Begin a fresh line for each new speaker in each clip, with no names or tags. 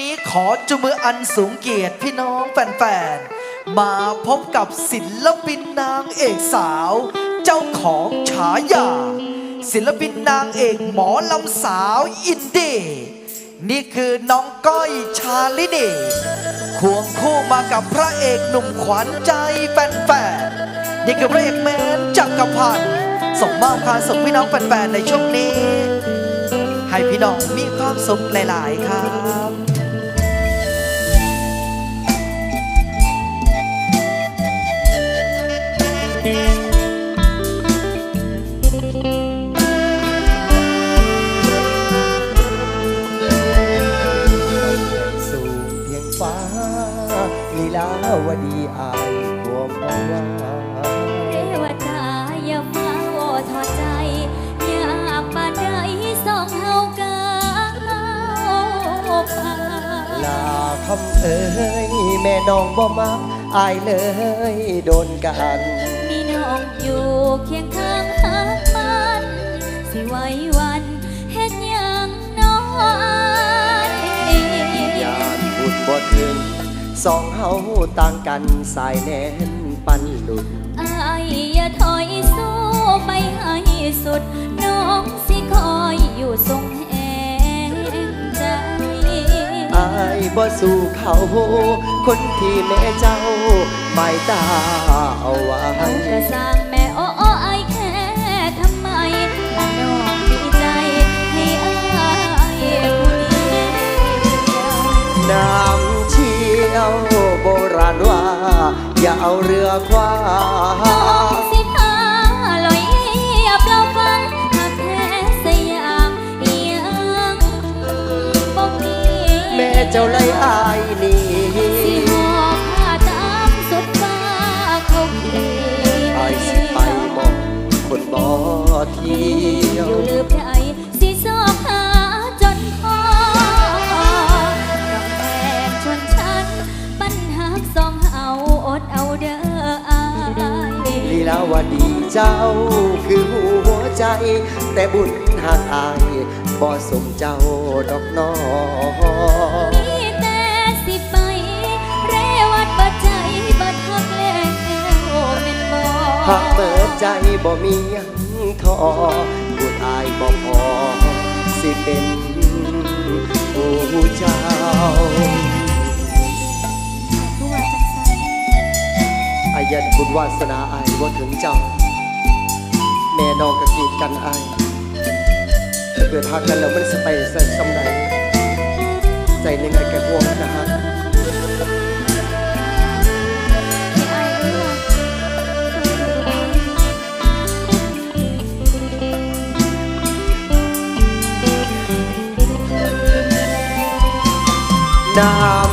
นี้ขอจุมืออันสูงเกียรติพี่น้องแฟนๆ มาพบกับศิลปินนางเอกสาว เจ้าของฉายา ศิลปินนางเอกหมอลำสาวอินดี้นี่คือน้องก้อยชาลินีควงคู่มากับพระเอกหนุ่มขวัญใจแฟนๆ นี่คือพระเอกแมนจักรพันธ์ส่งมอบความสุขพี่น้องแฟนๆ ในช่วงนี้ให้พี่น้องมีความสุขหลาย ๆ ครับ
ลีลาวดีอายรวมาว่า
เทวดาอย่ามาโอทอดใจ อย่ากมาได้สองเฮากาพา
ลาคำเอ้ยแม่น้องบ่มักอายเลยโดนกัน
มีน้องอยู่เคียงข้างหามันสิไว้วันเฮ็ดยังน้อย
ยานบุญบ่ถึง สองเฮาต่างกันสายแน่นปันหลุด
อายอย่าถอยสู้ไปให้สุด น้องสิคอยอยู่ทรงแห่งใจ
อายบ่สู้เขา คนที่แม่เจ้าหมายตาเอาไว้
อย่าเอา
เรือคว้า
น้องสิพาลอยเหยียบเราฟังหากแท้สยามเอียงบ่มี
แม่เจ้าไล่อายหนี่
สิหอบผ้าตามสุดฟ้าเขาเขี
อายสิไปมองคนบ่เที่ยว
อยู่ลืมใจสิสอบหา
ลีลาวดีเจ้าคือหัวใจ แต่บุญหักอายบ่สมเจ้าดอกน้อ
มีแต่สิไป เรวัดบัดใจบัดหักแล้วเป็นบ่
หักเปิดใจบ่มีหยังทอบุญอายบ่พอสิเป็นผู้เจ้า ยันบุญวาสนาไอายว่าถึงเจ้า แม่น้องก็กีดกันไอถ้าเกิดหักกันแล้วมันสไปใส่สำไหนใจหนึ่งไอ้แก่ห่วงนะฮะ
ให้า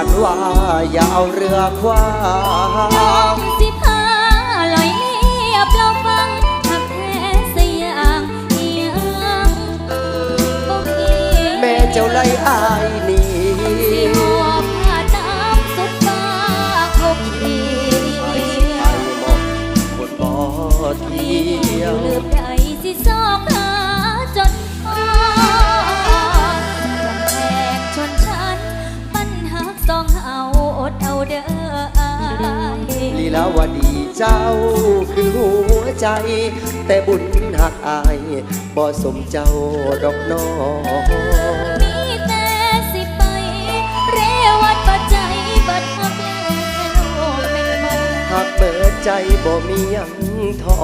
า
นว่าอย่าเอาเรือคว้า
น้องสิพาลอยเลียบเราฟังหักแท้สยางเอียงบ่มี
แม่เจ้าไล่อาย
เจ้า
คือหัวใจ แต่บุญหักอายบ่สมเจ้าดอกน้อ
มีแต่สิไป เรวัดปัจจัยบัดหักแล้วเป็นบ่
หักเบิดใจบ่มีหยังทอ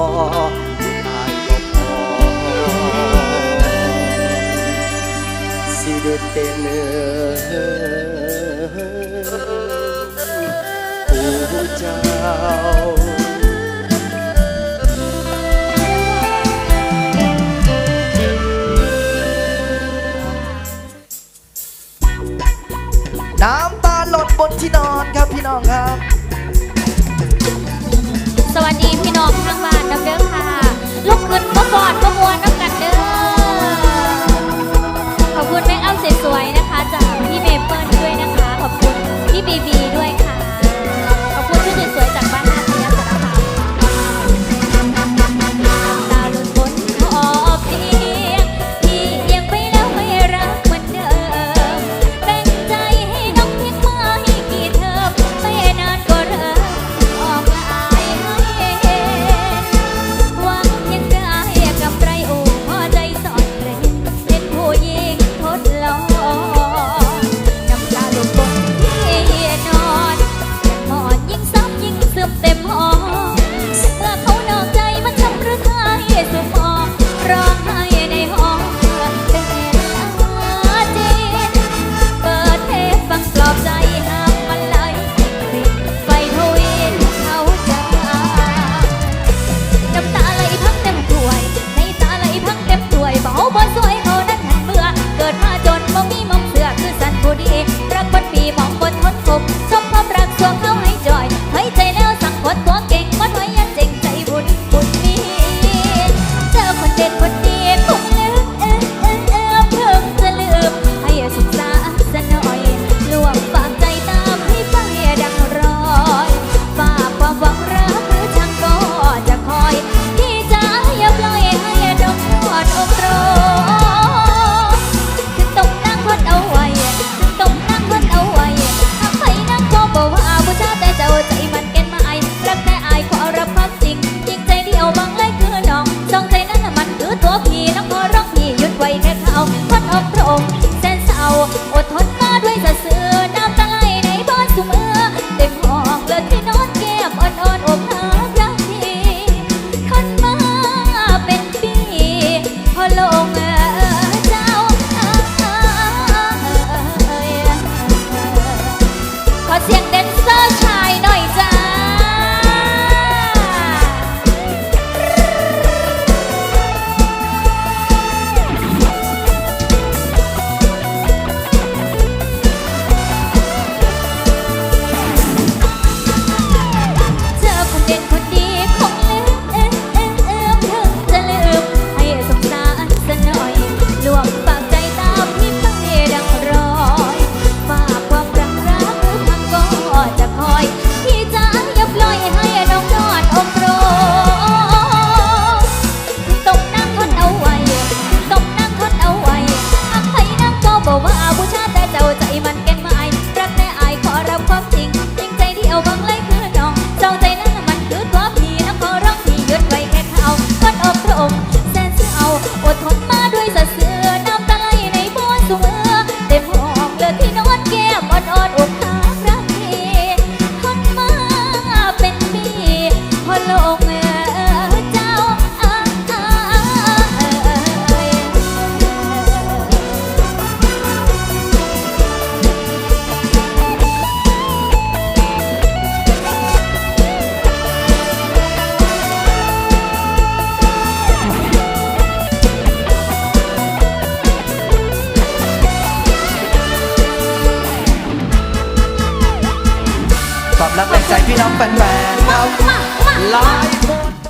อายบ่พอสิได้เป็นผู้เจ้า
น้ำตาหล่นบนที่นอนครับพี่น้องครับ
สวัสดีพี่น้องทางบ้านดับเด้อค่ะ ลูกขึ้นก็กอด โลกรัก
แรงใจพี่น้องแฟนๆเอา
มา
ไลฟ์